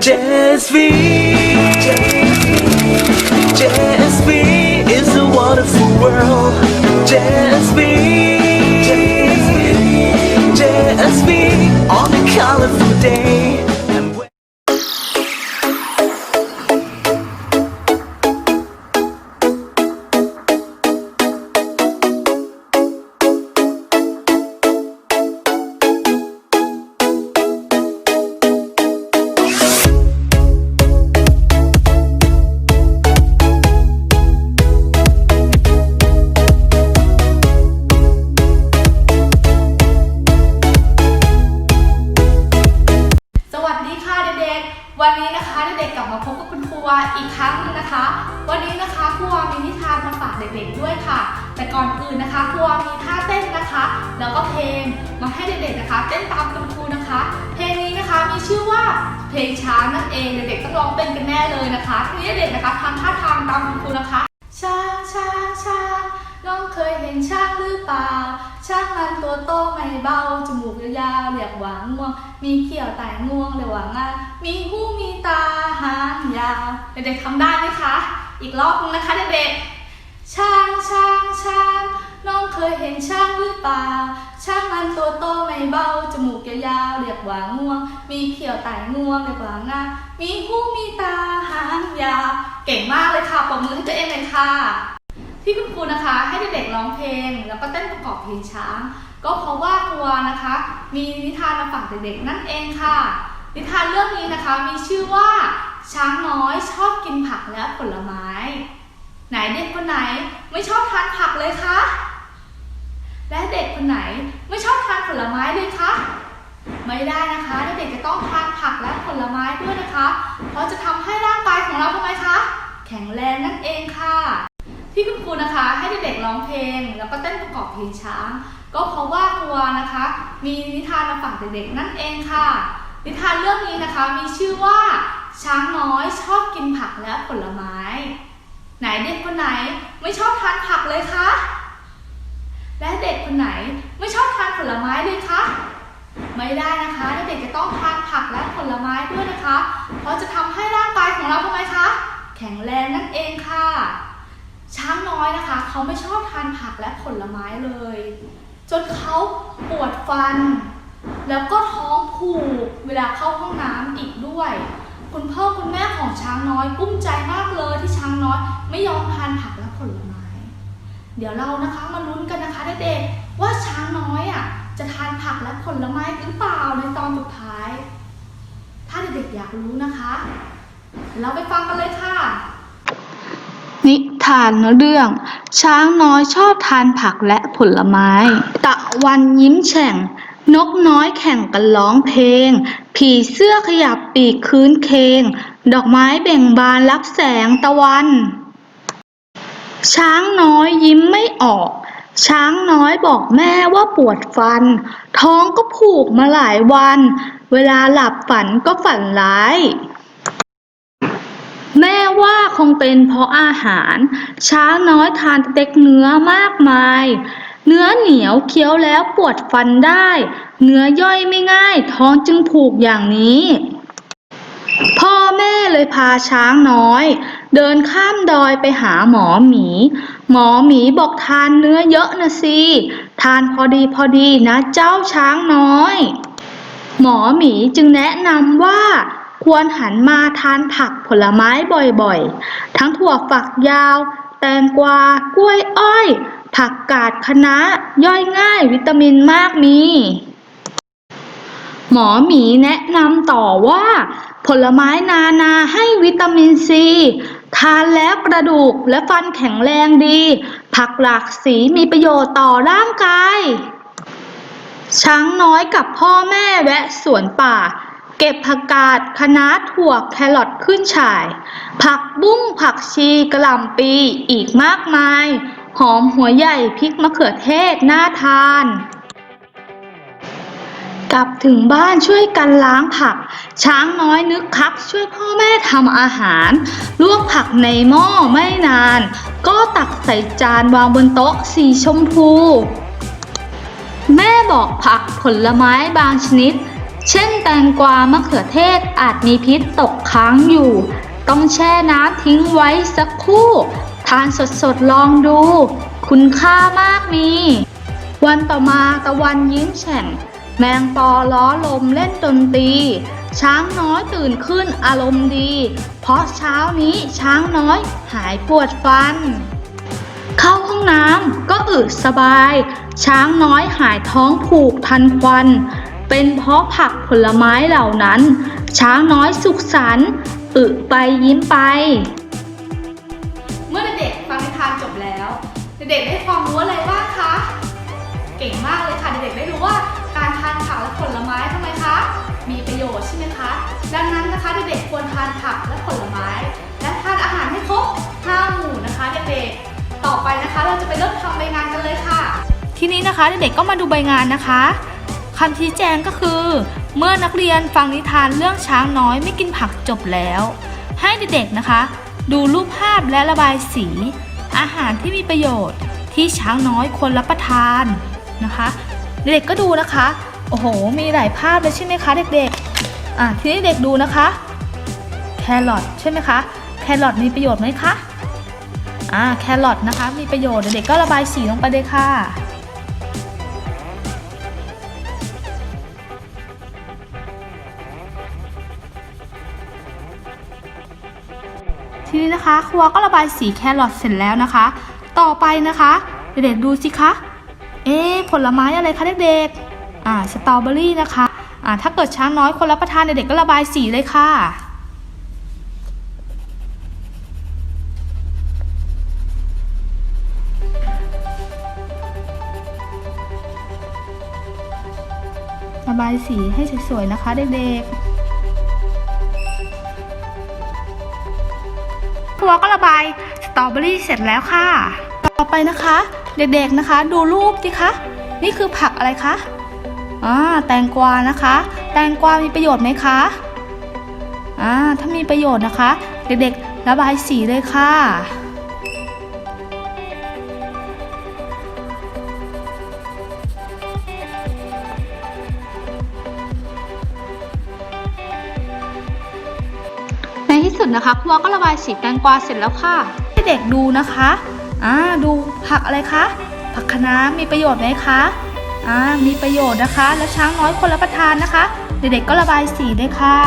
JSV JSV is a wonderful world. JSV วาอีกครั้งนึงนะคะ วันนี้นะคะครูวามีนิทานมาฝากเด็กๆด้วยค่ะ แต่ก่อนอื่นนะคะครูวามีท่าเต้นนะคะ แล้วก็เพลงมาให้เด็กๆนะคะ เต้นตามคุณครูนะคะ เพลงนี้นะคะมีชื่อว่าเพลงช้างนั่นเองเด็กๆต้องร้องเป็นกันแน่เลยนะคะทีนี้เด็กๆนะคะทำท่าทางตามคุณครูนะคะช้างช้างช้างน้องเคยเห็นช้างหรือเปล่าช้างมันตัวโตไม่เบาจมูกยาวๆเรียกว่าง่วง มีเขี้ยวแต่งวงเรียกว่างามีหูม เด็กๆทำได้ไหมคะ อีกรอบนึงนะคะเด็กๆช้างช้างช้างน้องเคยเห็นช้างหรือเปล่าช้างมันตัวโตไม่เบาจมูกยาวๆเรียกว่าง่วง มีเขียวแต่งวงเรียกว่างามีหูมีตาหางยาวเก่งมากเลยค่ะปรบมือให้ตัวเองเลยค่ะ ที่คุณครูนะคะ ให้เด็กๆร้องเพลง แล้วก็เต้นประกอบเพลงช้าง ก็เพราะว่าครูวนะคะ มีนิทานมาฝากเด็กๆนั่นเองค่ะ นิทานเรื่องนี้นะคะมีชื่อว่า ช้างน้อยชอบกินผักและผลไม้ ไหนเด็กคนไหนไม่ชอบทานผักเลยคะ และเด็กคนไหนไม่ชอบทานผลไม้เลยคะ ไม่ได้นะคะเด็กจะต้องทานผักและผลไม้ด้วยนะคะ เพราะจะทำให้ร่างกายของเราทำไมคะ แข็งแรงนั่นเองค่ะ ที่คุณครูนะคะ ให้เด็กๆร้องเพลง แล้วก็เต้นประกอบเพลงช้าง ก็เพราะว่าครูวนะคะ มีนิทานมาฝากเด็กๆนั่นเองค่ะ นิทานเรื่องนี้นะคะมีชื่อว่า ช้างน้อยชอบกินผักและผลไม้ ไหนเด็กคนไหนไม่ชอบทานผักเลยคะ และเด็กคนไหนไม่ชอบทานผลไม้เลยคะ ไม่ได้นะคะเด็กจะต้องทานผักและผลไม้ด้วยนะคะ เพราะจะทำให้ร่างกายของเราทำไมคะ แข็งแรงนั่นเองค่ะ ช้างน้อยนะคะ เขาไม่ชอบทานผักและผลไม้เลย จนเขาปวดฟัน แล้วก็ท้องผูกเวลาเข้าห้องน้ำอีกด้วย คุณพ่อคุณแม่ของช้างน้อยกุ้มใจมากเลยที่ช้างน้อย ไม่ยอมทานผักและผลไม้ เดี๋ยวเรานะคะมาลุ้นกันนะคะเด็กๆว่าช้างน้อยอะจะทานผักและผลไม้หรือเปล่าในตอนสุดท้าย ถ้าเด็กๆอยากรู้นะคะ เราไปฟังกันเลยค่ะ นิทานเรื่อง ช้างน้อยชอบทานผักและผลไม้ ตะวันยิ้มแฉ่ง นกน้อยแข่งกันร้องเพลง ผีเสื้อขยับปีกคืนเคง ดอกไม้เบ่งบานรับแสงตะวัน ช้างน้อยยิ้มไม่ออก ช้างน้อยบอกแม่ว่าปวดฟัน ท้องก็ผูกมาหลายวัน เวลาหลับฝันก็ฝันร้าย แม่ว่าคงเป็นเพราะอาหาร ช้างน้อยทานเต็กเนื้อมากมาย เนื้อเหนียวเคี้ยวแล้วปวดฟันได้ เนื้อย่อยไม่ง่ายท้องจึงผูกอย่างนี้ พ่อแม่เลยพาช้างน้อย เดินข้ามดอยไปหาหมอหมี หมอหมีบอกทานเนื้อเยอะนะสิ ทานพอดีพอดีนะเจ้าช้างน้อย หมอหมีจึงแนะนำว่าควรหันมาทานผักผลไม้บ่อยๆ ทั้งถั่วฝักยาว แตงกวา กล้วยอ้อย ผักกาดคะน้าย่อยง่ายวิตามินมากมี หมอหมีแนะนำต่อว่า ผลไม้นานาให้วิตามินซี ทานแล้วกระดูกและฟันแข็งแรงดี ผักหลากสีมีประโยชน์ต่อร่างกาย ช้างน้อยกับพ่อแม่แวะสวนป่าเก็บผักกาดคะน้าถั่วแครอทขึ้นฉ่าย ผักบุ้งผักชีกระหล่ำปีอีกมากมาย หอมหัวใหญ่พริกมะเขือเทศน่าทาน กลับถึงบ้านช่วยกันล้างผัก ช้างน้อยนึกคักช่วยพ่อแม่ทำอาหาร ลวกผักในหม้อไม่นาน ก็ตักใส่จานวางบนโต๊ะสีชมพู แม่บอกผักผลไม้บางชนิด เช่นแตงกวามะเขือเทศอาจมีพิษตกค้างอยู่ ต้องแช่น้ำทิ้งไว้สักครู่ ทานสดๆลองดู คุณค่ามากมี วันต่อมาตะวันยิ้มแฉ่ง แมงปอล้อลมเล่นดนตรีช้างน้อยตื่นขึ้นอารมณ์ดี เพราะเช้านี้ช้างน้อยหายปวดฟัน เข้าห้องน้ำก็อึสบาย ช้างน้อยหายท้องผูกทันควัน เป็นเพราะผักผลไม้เหล่านั้น ช้างน้อยสุขสันต์อึไปยิ้มไป เด็กๆได้ความรู้อะไรบ้างคะ เก่งมากเลยค่ะ เด็กๆได้รู้ว่าการทานผักและผลไม้ทำไมคะ มีประโยชน์ใช่ไหมคะ ดังนั้นนะคะเด็กๆควรทานผักและผลไม้ และทานอาหารให้ครบห้าหมู่นะคะเด็กๆ ต่อไปนะคะเราจะไปเริ่มทำใบงานกันเลยค่ะ ทีนี้นะคะเด็กๆก็มาดูใบงานนะคะคำชี้แจงก็คือ เมื่อนักเรียนฟังนิทานเรื่องช้างน้อยไม่กินผักจบแล้ว ให้เด็กๆนะคะ ดูรูปภาพและระบายสี อาหารที่มีประโยชน์ที่ช้างน้อยควรรับประทานนะคะเด็กก็ดูนะคะ โอ้โห มีหลายภาพเลยใช่ไหมคะเด็กๆอะทีนี้เด็กดูนะคะ แครอทใช่ไหมคะ แครอทมีประโยชน์ไหมคะ อ่า แครอทนะคะ มีประโยชน์ เด็กๆก็ระบายสีลงไปเลยค่ะ ทีนี้นะคะครัวก็ระบายสีแครอทเสร็จแล้วนะคะ ต่อไปนะคะ เด็กๆดูสิคะ เอ๊ผลไม้อะไรคะเด็กๆอ่าสตรอเบอรี่นะคะอ่าถ้าเกิดช้างน้อยคนรับประทานเด็กๆก็ระบายสีเลยค่ะระบายสีให้สวยๆนะคะเด็กๆ ครัวก็ระบายสตรอเบอรี่เสร็จแล้วค่ะ ต่อไปนะคะ เด็กๆนะคะ ดูรูปสิคะนี่คือผักอะไรคะอ่าแตงกวานะคะ แตงกวามีประโยชน์ไหมคะอ่าถ้ามีประโยชน์นะคะ เด็กๆระบายสีเลยค่ะ นะคะครัวก็ระบายสีแตงกวาเสร็จแล้วค่ะ ให้เด็กดูนะคะอ่าดูผักอะไรคะ ผักคะน้ามีประโยชน์ไหมคะอ่ามีประโยชน์นะคะ แล้วช้างน้อยคนรับประทานนะคะ เด็กๆก็ระบายสีได้ค่ะ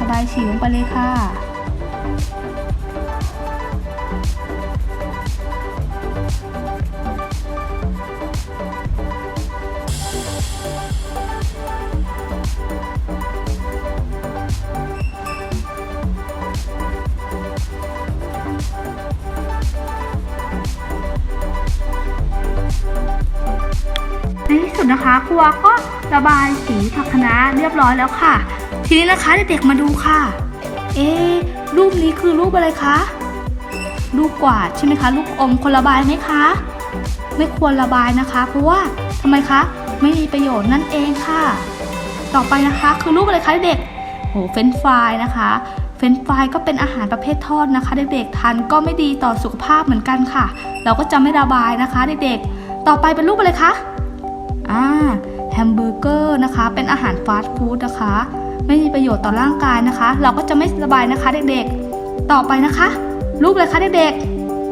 ระบายสีลงไปเลยค่ะ นะคะ ครัวก็ระบายสีผักคะน้าเรียบร้อยแล้วค่ะ ทีนี้นะคะเด็กๆมาดูค่ะ เอ๊รูปนี้คือรูปอะไรคะรูปกวาดใช่ไหมคะรูปอมควระบายไหมคะ ไม่ควรระบายนะคะ เพราะว่าทำไมคะ ไม่มีประโยชน์นั่นเองค่ะ ต่อไปนะคะ คือรูปอะไรคะเด็กโหเฟนฟรายนะคะ เฟนฟรายก็เป็นอาหารประเภททอดนะคะ เด็กๆทานก็ไม่ดีต่อสุขภาพเหมือนกันค่ะ เราก็จะไม่ระบายนะคะ เด็กๆ ต่อไปเป็นรูปอะไรคะ อ่าแฮมเบอร์เกอร์นะคะ เป็นอาหารฟาสต์ฟู้ดนะคะ ไม่มีประโยชน์ต่อร่างกายนะคะ เราก็จะไม่สบายนะคะเด็กๆ ต่อไปนะคะ รูปอะไรคะเด็ก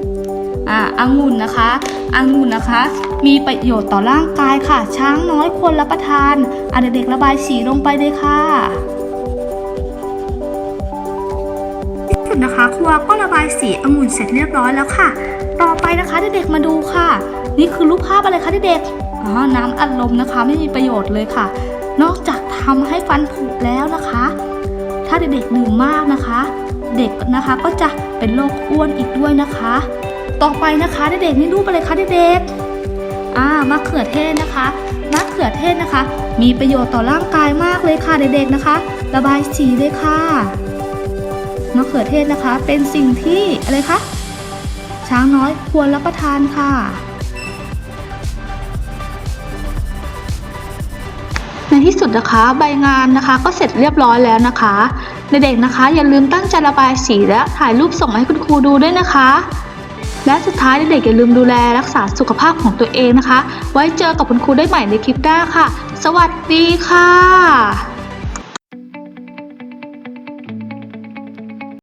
ๆ อ่าองุ่นนะคะองุ่นนะคะ มีประโยชน์ต่อร่างกายค่ะ ช้างน้อยควรรับประทานอะเด็กๆระบายสีลงไปเลยค่ะที่สุดนะคะครัวก็ระบายสีองุ่นเสร็จเรียบร้อยแล้วค่ะ ต่อไปนะคะเด็กๆมาดูค่ะ นี่คือรูปภาพอะไรคะเด็กๆอ๋อ น้ำอัดลมนะคะไม่มีประโยชน์เลยค่ะ นอกจากทำให้ฟันผุแล้วนะคะ ถ้าเด็กๆดื่มมากนะคะ เด็กนะคะก็จะเป็นโรคอ้วนอีกด้วยนะคะ ต่อไปนะคะเด็กๆนี่รูปอะไรคะเด็กๆอ่ามะเขือเทศนะคะมะเขือเทศนะคะ มีประโยชน์ต่อร่างกายมากเลยค่ะเด็กๆนะคะ ระบายสีเลยค่ะมะเขือเทศนะคะ เป็นสิ่งที่อะไรคะช้างน้อยควรรับประทานค่ะ ที่สุดนะคะใบงานนะคะก็เสร็จเรียบร้อยแล้วนะคะเด็กๆนะคะ อย่าลืมตั้งใจระบายสีและถ่ายรูปส่งมาให้คุณครูดูด้วยนะคะแและสุดท้ายเด็กๆอย่าลืมดูแลรักษาสุขภาพของตัวเองนะคะ ไว้เจอกับคุณครูได้ใหม่ในคลิปหน้าค่ะ สวัสดีค่ะ